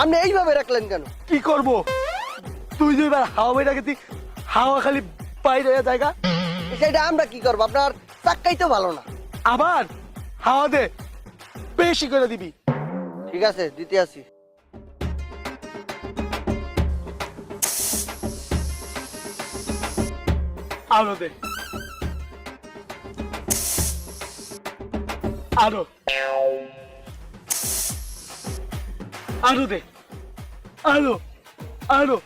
আপনি এইভাবে রাখলেন কেন? কি করব? তুই দুইবার হাওয়া বেড়া গেছি হাওয়া খালি বাইরে জায়গা সেটা আমরা কি করব? আপনার চাক্কাই তো ভালো না। আবার হাওয়া দে বেশি করে দিবি। ঠিক আছে দিতে আসি। আলো দে। আরও আরও দে। আলো আলো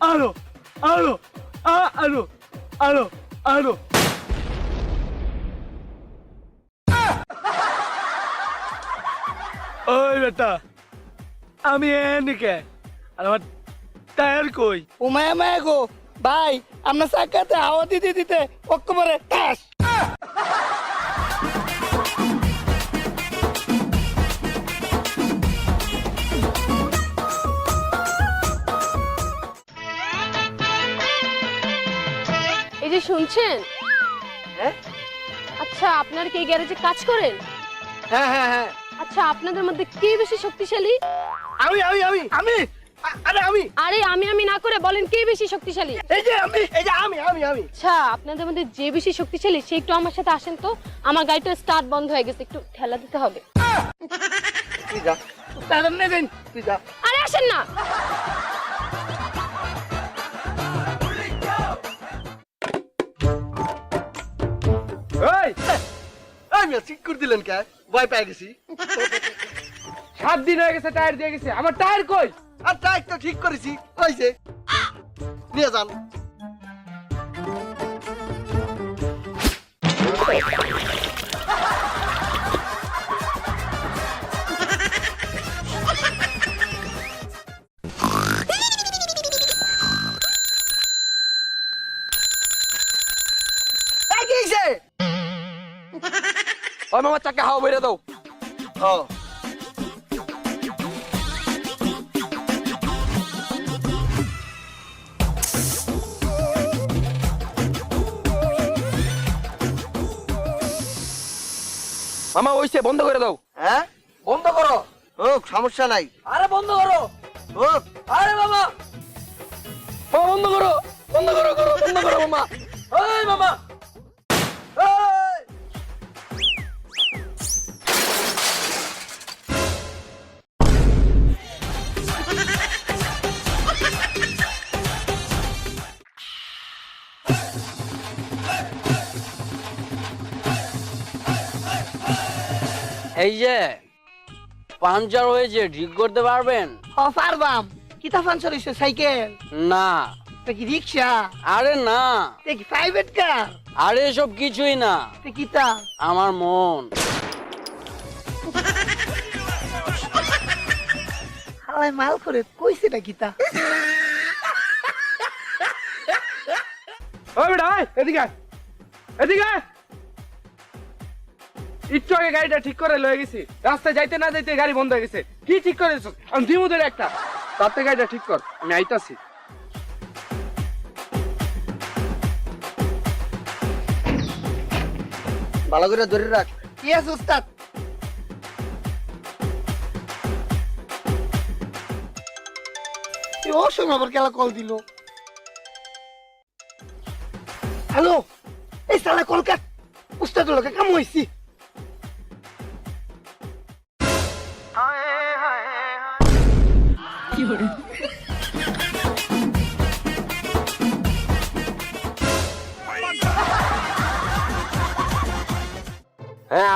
আলো আলো, আ- আলো আলো আলো। ওই বেটা, আমি এনিকে। আর আমার টায়ার কই? ও মায়া গো, ভাই, আপনার চাকাতে হাওয়া দিতে দিতে অক্টোবরে টাস শুনছেন? হ্যাঁ? আচ্ছা আপনার কি গ্যারেজে কাজ করেন? হ্যাঁ হ্যাঁ হ্যাঁ। আচ্ছা আপনাদের মধ্যে কে বেশি শক্তিশালী? আমি আমি আমি আমি আ- আরে আমি। আরে আমি আমি না করে বলেন কে বেশি শক্তিশালী? এই যে আমি এই যে আমি আমি আমি। আচ্ছা আপনাদের মধ্যে যে বেশি শক্তিশালী সে একটু আমার সাথে আসেন তো। আমার গাড়িটা স্টার্ট বন্ধ হয়ে গেছে একটু ঠেলা দিতে হবে। তুই যা। তাদের নেবেন তুই যা। আরে আসেন না। ঠিক করে দিলেন কে? ভয় পেয়ে গেছি। সাত দিন হয়ে গেছে টায়ার দিয়ে গেছে। আমার টায়ার কই? আর টাইট তো ঠিক করেছি হয়েছে নিয়ে যান। ওই মামা চাকা হাওয়া বেড়ে দাও। ও মামা ওইসে বন্ধ করে দাও। হ্যাঁ? বন্ধ করো। হোক সমস্যা নাই। আরে বন্ধ করো। হোক আরে মামা বন্ধ করো। বন্ধ করো করো বন্ধ করো মামা। ওই মামা। এই যে পাঞ্চার হয়েছে ঠিক করতে পারবেন? ও পারবাম। কিতা ফাংশন হইছে সাইকেল? না। তে কি রিক্সা আরে না। তে কি প্রাইভেট কার আরে এসব কিছুই না। কিতা আমার মন। হালাই মাল করে কইছে না কিতা ওই বেটা এদিকে এদিকে। একটু আগে গাড়িটা ঠিক করে লয়ে গেছি। রাস্তায় যাইতে না যাইতে গাড়ি বন্ধ হয়ে গেছে। কি ঠিক করেছ আমি দিমুদের একটা। তাতে গাড়িটা ঠিক কর আমি আইতাছি। ভালো করে ধরে রাখ। ইয়েস উস্তাদ? এ ওর সঙ্গে আবার কেলা কল দিল? হ্যালো? এই সালা কল কাট উস্তাদ লোকে কাম হইছি। হ্যাঁ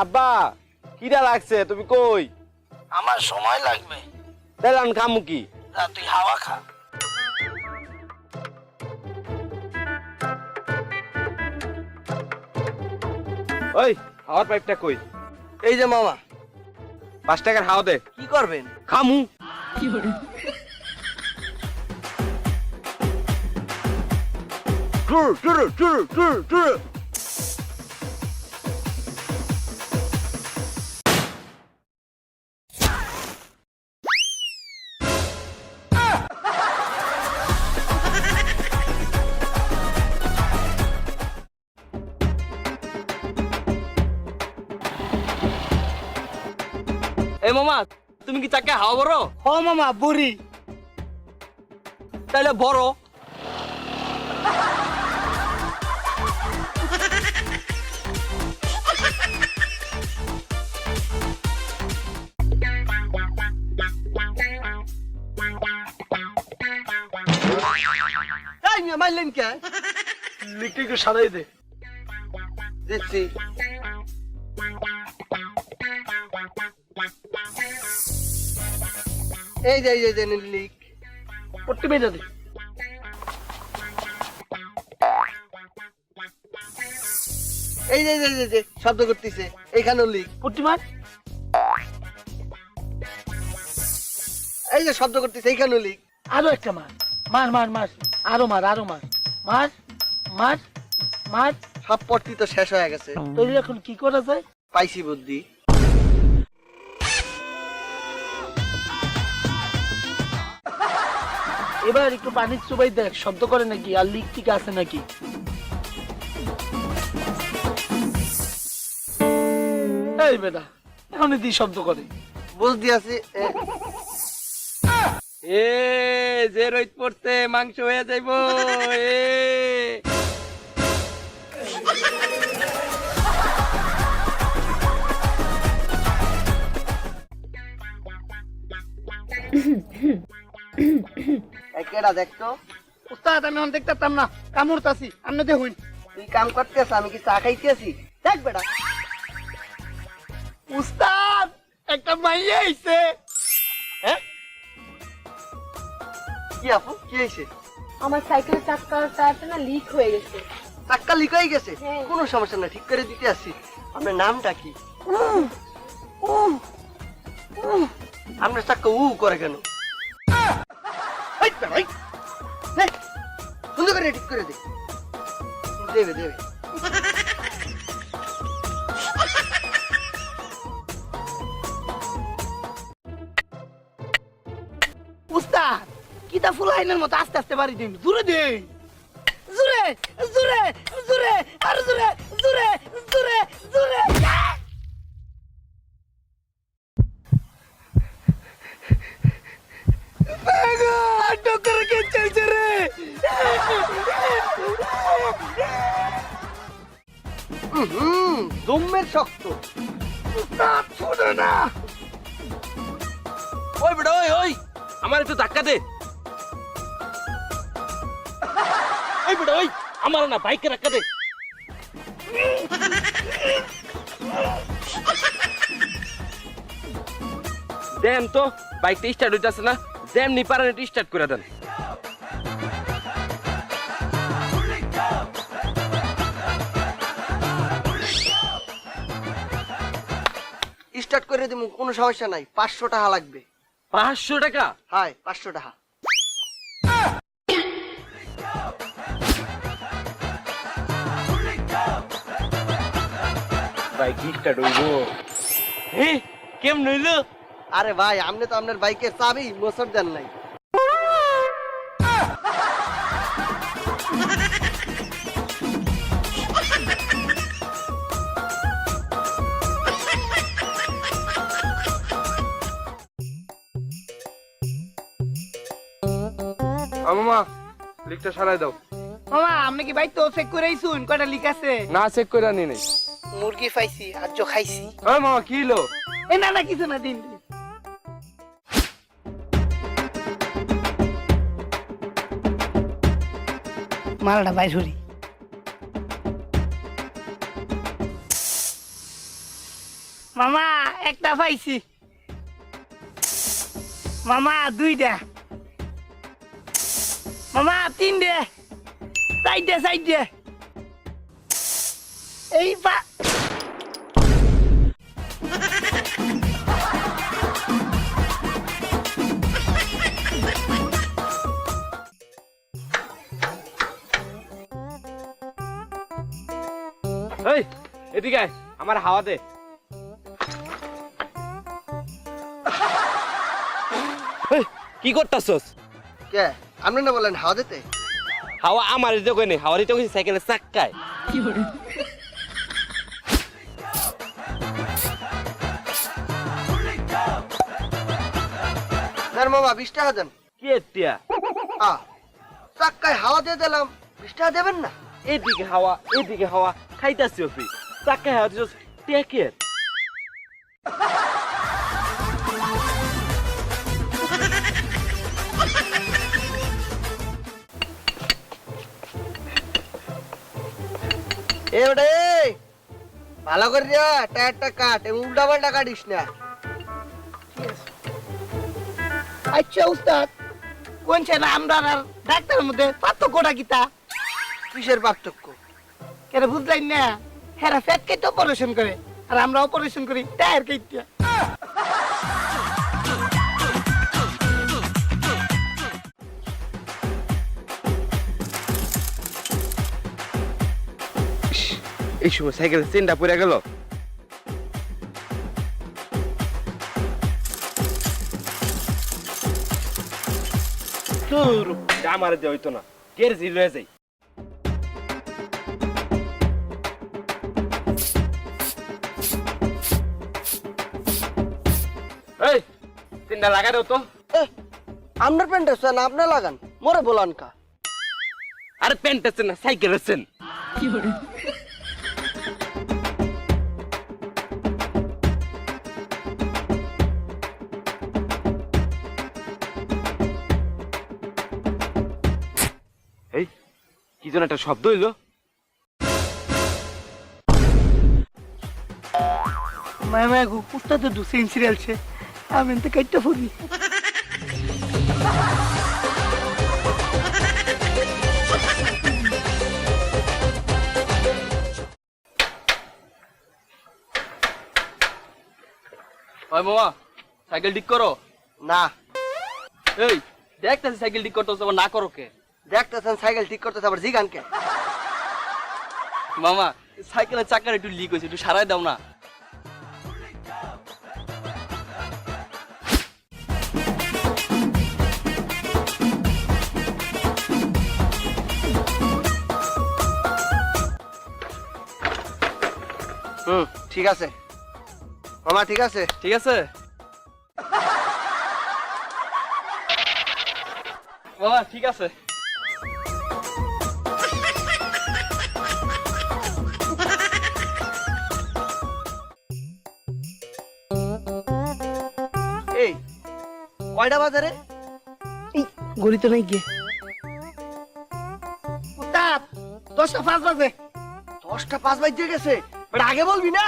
আব্বা কিরা লাগছে? তুমি কই? আমার সময় লাগবে। দিলাম খামু কি? না তুই হাওয়া খা। ওই হাওয়ার পাইপটা কই? এই যে মামা। পাঁচ টাকার হাওয়া দে। কি করবেন? খামু। টুর এই মামা তুমি কি চাকা হাওয়া বড়? হ মামা বুড়ি। তাহলে বড়। এই মিয়া মারলেন কে? লিখতে একটু সারাই দে। দেখছি। এই যে এই যে, লিক পট্টি বেজা দে এই যে যে, এই যে, এই যে শব্দ করতেছে। এইখানেও লিক পট্টি মার। এই যে শব্দ করতেছে এইখানেও লিক আরও একটা মার। মার মার মার। আরও মার আরও মার। মার মার মার। সব পট্টি তো শেষ হয়ে গেছে। তাহলে এখন কি করা যায়? পাইছি বুদ্ধি। এবার একটু পানি চুবাই দেখ শব্দ করে নাকি আর লিক ঠিক আছে নাকি? এই বেটা এখন শব্দ করে। বুঝতে আছি এ, যে রইত পড়তে মাংস হয়ে যাইবো এ। কেডা দেখতো উস্তাদ আমি অন দেখতাম না। কামড়তাছি আপনি দেখুন। তুই কাম করতেছ? আমি কি চা খাইতেছি? দেখ বেটা। উস্তাদ একটা মাইয়া আইছে। হ্যাঁ? কি আপু? কি হয়েছে? আমার সাইকেলের চাকার টায়ারটা না লিক হয়ে গেছে। চাক্কা লিক হয়ে গেছে? হ্যাঁ। কোনো সমস্যা না ঠিক করে দিতে আসছি আপনার নামটা কি? আপনার চাক্কা উ করে কেন? এই এই। নে, করে ঠিক করে দে। দেবে দেবে। ফুল আইনের মতো আস্তে আস্তে বাড়ি দিন জুড়ে দিন জুড়ে জুড়ে জুড়ে আর জুড়ে জুড়ে জুড়ে জুড়ে। টক্কর কে চলছে রে? হুম দমের শক্ত। উস্তাদ শুনে না। ওই বেটা ওই ওই আমার একটু ধাক্কা দে। ওই ওই আমার না বাইকে ধাক্কা দে। দেন তো বাইকটা স্টার্ট হইতাছে না। যেমনি পারেন এটা স্টার্ট করে দেন। স্টার্ট করে দিব কোনো সমস্যা নাই। পাঁচশো টাকা লাগবে। পাঁচশো টাকা? হাই পাঁচশো টাকা। বাইক হ্যাঁ কেমন হইল আরে ভাই আপনি তো আপনার বাইকের চাবি মোসর দেন নাই। মামা লিকটা সারাই দাও। মামা আপনি কি ভাই তো চেক করে আইছুন কয়টা লিক আছে? না চেক করে আনি নাই। মুরগি পাইছি আর জো খাইছি। ওই মামা কি হলো এ না না কিছু না দিন দিন। মালটা বাইর হরি মামা একটা পাইছি। মামা দুইটা। মামা তিনটে। চারটে চারটে। এই পা এই এদিকে আয়, আমার হাওয়া দে। এই, কি করতাছস? কে? আপনি না বলেন হাওয়া দিতে? হাওয়া আমার দিতে কই নেই হাওয়া দিতে কইছি সাইকেলের চাক্কায়। মামা বিশ টাকা দেন। কি আ চাক্কায় হাওয়া দিয়ে দিলাম বিশ টাকা দেবেন না? এদিকে হাওয়া এদিকে হাওয়া খাইতাছি অফি চাকা হাওয়া দিছস টেকের এ ওটা ভালো করে যা টায়ারটা কাট এবং উল্টা পাল্টা কাটিস না। আচ্ছা উস্তাদ কোনছে না আমরা আর ডাক্তারের মধ্যে পার্থক্যটা কিতা কিসের পার্থক্য? কেন বুঝলেন না? হেরা ফ্যাট কেটে অপারেশন করে আর আমরা অপারেশন করি টায়ার কেটে। এই সময় সাইকেলের চেনটা পড়ে গেল। আমার দিয়ে হইতো না। কের জি লয়ে যাই? এই তিনটা লাগা দাও তো। আপনার প্যান্ট আছে না আপনি লাগান। মরে বলান কা আরে প্যান্ট আছে না সাইকেল আছেন এই যেন একটা শব্দ হইল। মায়া মায়া গো উস্তাদ দু সেন সিরিয়াল ছে আমি তো কেটে ফুরি। ওই মামা সাইকেল ঠিক করো? না। এই দেখতেছি সাইকেল ঠিক করতে না করো কে? দেখতেছেন সাইকেল ঠিক করতেছে আবার জিগান কে? মামা সাইকেলের চাকার একটু লিক হয়েছে একটু সারাই দাও না। হুম ঠিক আছে। মামা ঠিক আছে? ঠিক আছে? মামা ঠিক আছে। কয়টা বাজারে? এই গড়ি তো নাই গিয়ে। উস্তাদ দশটা পাঁচ বাজে। দশটা পাঁচ বাজে গেছে। বাট আগে বলবি না?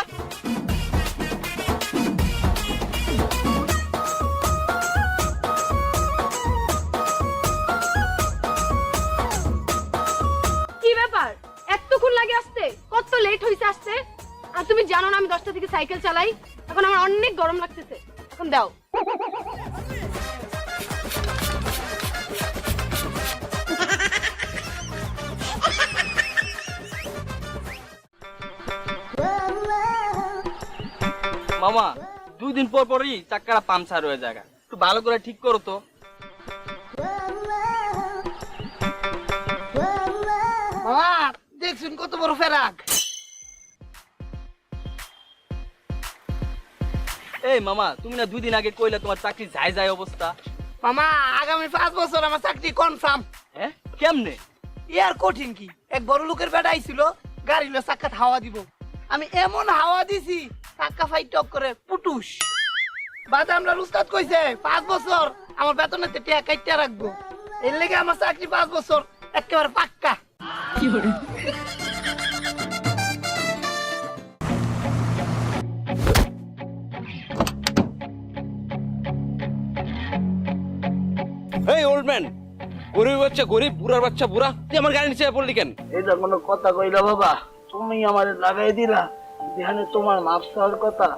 কি ব্যাপার? এতক্ষণ লাগে আসতে? কত লেট হইছে আসতে? আর তুমি জানো না আমি দশটা থেকে সাইকেল চালাই? এখন আমার অনেক গরম লাগতেছে। এখন দাও। মামা দুই দিন পর পরই চাকাটা পাংচার হয়ে যায় একটু ভালো করে ঠিক করো তো। মামা দেখছুন কত বড় ফেরাক। এই মামা তুমি না দুই দিন আগে কইলা তোমার চাকরি যায় যায় অবস্থা। মামা আগামী পাঁচ বছর আমার চাকরি কনফার্ম হ্যাঁ? কেমনে? ই আর কঠিন কি? এক বড় লোকের বেটা আইছিল গাড়ি লো চাক্কাত হাওয়া দিব। আমি এমন হাওয়া দিছি ফাইট টক করে পুটুস। বাদে আমরা উস্তাদ কইছে পাঁচ বছর আমার বেতনেতে টিয়া কাইটা রাখব। এর লেগে আমার চাকরি পাঁচ বছর একেবারে পাক্কা। এই ওল্ড ম্যান গরিব বাচ্চা গরিব বুড়ার বাচ্চা বুড়া তুই আমার গাড়ি নিচে পড়লি কেন? এটা কোনো কথা কইলা বাবা তুমি আমার লাগাই দিলা। যেখানে তোমার মাপ চাওয়ার কথা